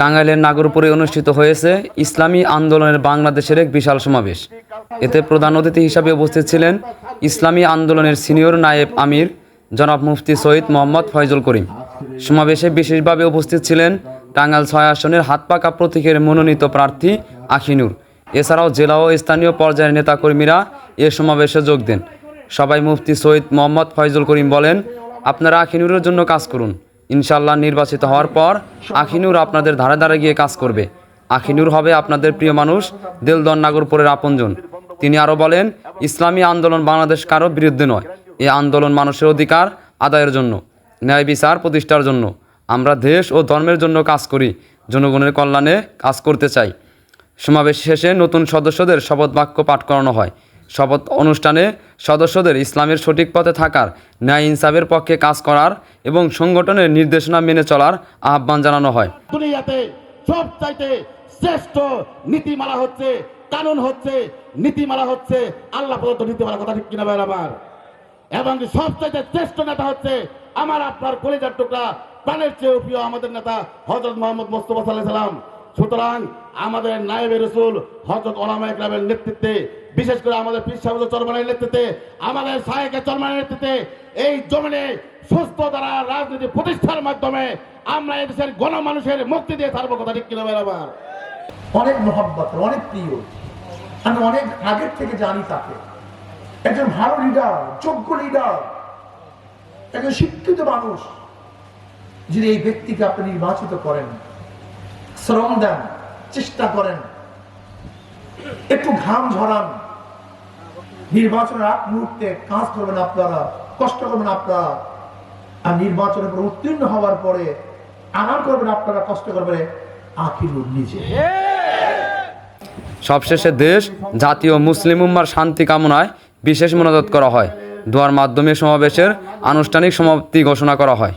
টাঙ্গাইলের নাগরপুরে অনুষ্ঠিত হয়েছে ইসলামী আন্দোলনের বাংলাদেশের এক বিশাল সমাবেশ। এতে প্রধান অতিথি হিসাবে উপস্থিত ছিলেন ইসলামী আন্দোলনের সিনিয়র নায়েব আমির, জনাব মুফতি সৈয়দ মোহাম্মদ ফয়জুল করিম। সমাবেশে বিশেষভাবে উপস্থিত ছিলেন টাঙ্গাইল ছয় আসনের হাত পাকা প্রতীকের মনোনীত প্রার্থী আখিনুর। এছাড়াও জেলা ও স্থানীয় পর্যায়ের নেতাকর্মীরা এ সমাবেশে যোগ দেন। সবাই মুফতি সৈয়দ মোহাম্মদ ফয়জুল করিম বলেন, আপনারা আখিনুরের জন্য কাজ করুন। ইনশাল্লাহ নির্বাচিত হওয়ার পর আখিনুর আপনাদের ধারে ধারে গিয়ে কাজ করবে। আখিনুর হবে আপনাদের প্রিয় মানুষ দেলদন নাগরপুরের আপনজন। তিনি আরও বলেন, ইসলামী আন্দোলন বাংলাদেশ কারও বিরুদ্ধে নয়। এ আন্দোলন মানুষের অধিকার আদায়ের জন্য, ন্যায় বিচার প্রতিষ্ঠার জন্য। আমরা দেশ ও ধর্মের জন্য কাজ করি, জনগণের কল্যাণে কাজ করতে চাই। সমাবেশ শেষে নতুন সদস্যদের শপথ বাক্য পাঠ করানো হয়। শপথ অনুষ্ঠানে সদস্যদের ইসলামের সঠিক পথে থাকার, ন্যায় ইনসাফের পক্ষে কাজ করার এবং সংগঠনের নির্দেশনা মেনে চলার আহ্বান জানানো হয়। দুনিয়াতে সব চাইতে শ্রেষ্ঠ নীতিমালা হচ্ছে, কানুন হচ্ছে, নীতিমালা হচ্ছে আল্লাহ প্রদত্ত নীতিমালা, কথা ঠিক কিনা ভাই আমার এবং সব চাইতে শ্রেষ্ঠ নেতা হচ্ছে আমার আপনার কলেজার টুকরা, প্রাণের চেয়েও প্রিয় আমাদের নেতা হজরত মোহাম্মদ মোস্তফা সাল্লাহ সাল্লাম। সুতরাং আমাদের নায়েবে রসুল হজরত ওলামা ইকরামের নেতৃত্বে, বিশেষ করে আমাদের সাহেব চরমানের নেতৃত্বে, আমাদের সাহেকে চরমানের নেতৃত্বে, এই জমিনে সুস্থ দ্বারা রাজনীতি প্রতিষ্ঠার মাধ্যমে আমরা এদেশের গণমানুষের মুক্তি দিয়ে থাকব কথা ঠিক কিনা আমার? অনেক মহব্বত, অনেক প্রিয়। আমি অনেক আগের থেকে জানি তাকে। একজন ভালো লিডার যোগ্য লিডার একজন শিক্ষিত মানুষ যদি এই ব্যক্তিকে আপনি নির্বাচিত করেন। শ্রম দেন, চেষ্টা করেন। একটু ঘাম ঝরান। নির্বাচনের আগ মুহূর্তে কাজ করবেন আপনারা, কষ্ট করবেন আপনারা। আর নির্বাচনের পর উত্তীর্ণ হওয়ার পরে আরাম করবেন আপনারা, কষ্ট করবেন আখিরুর নিজে। সবশেষে দেশ জাতীয় মুসলিম উম্মার শান্তি কামনায় বিশেষ মনোজাত করা হয়। দোয়ার মাধ্যমে সমাবেশের আনুষ্ঠানিক সমাপ্তি ঘোষণা করা হয়।